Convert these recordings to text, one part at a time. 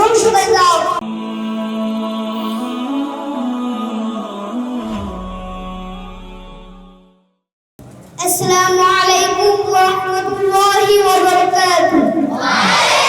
Mum şuradan al. Esselamu Aleyküm ve Rahmetullahi ve Berekatuhu.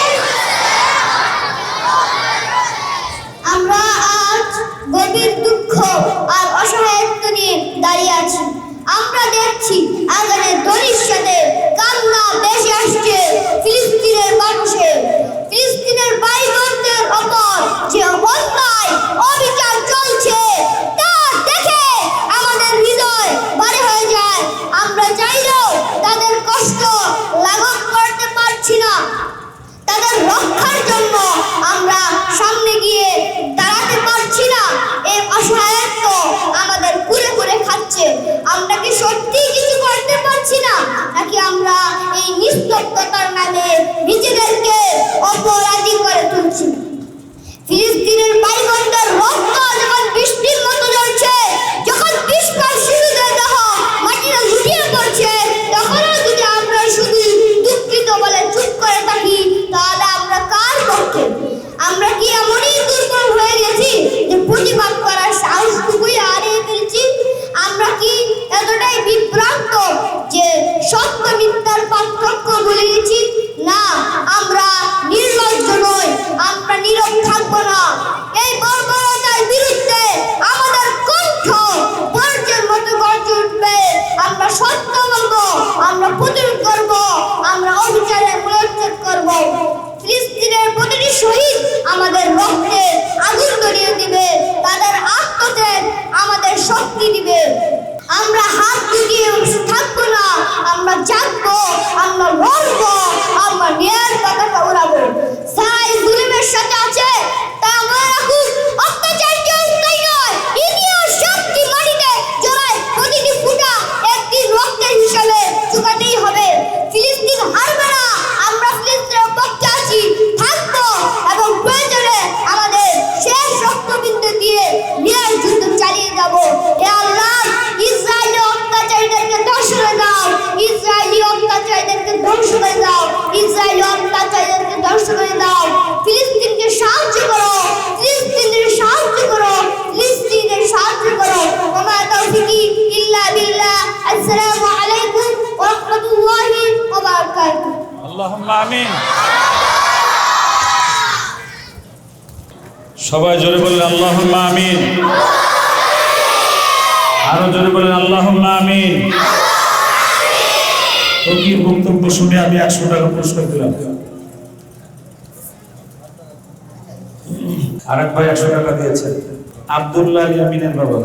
এতটাই বিভ্রান্ত মধ্য দিয়ে ন্যায় যুদ্ধ চালিয়ে যাব। হে আল্লাহ, ইসরায়েলি অত্যাচারীদেরকে ধ্বংস করে দাও। ইসরায়েলি অত্যাচারীদেরকে ধ্বংস করে দাও। ইসরায়েলি অত্যাচারীদেরকে ধ্বংস করে দাও। ফিলিস্তিনকে সাহায্য করো। ফিলিস্তিনের সাহায্য করো। ফিলিস্তিনের সাহায্য করো। ওমা তাওফিকি ইল্লা বিল্লাহ। আসসালামু আলাইকুম ওয়া রাহমাতুল্লাহি ওয়া বারাকাতুহু। اللهم امين সবাই জোরে বললেন আল্লাহ আমিন। আরও জোরে বললেন আল্লাহ আমিন। বক্তব্য শুনে আমি একশো টাকা পুরস্কার দিলাম? আরেক ভাই একশো টাকা দিয়েছেন আবদুল্লাহ ইয়ামিনের বাবা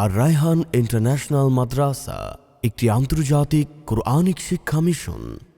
আর রায়হান ইন্টারন্যাশনাল মাদ্রাসা, একটি আন্তর্জাতিক কোরআনিক শিক্ষা মিশন।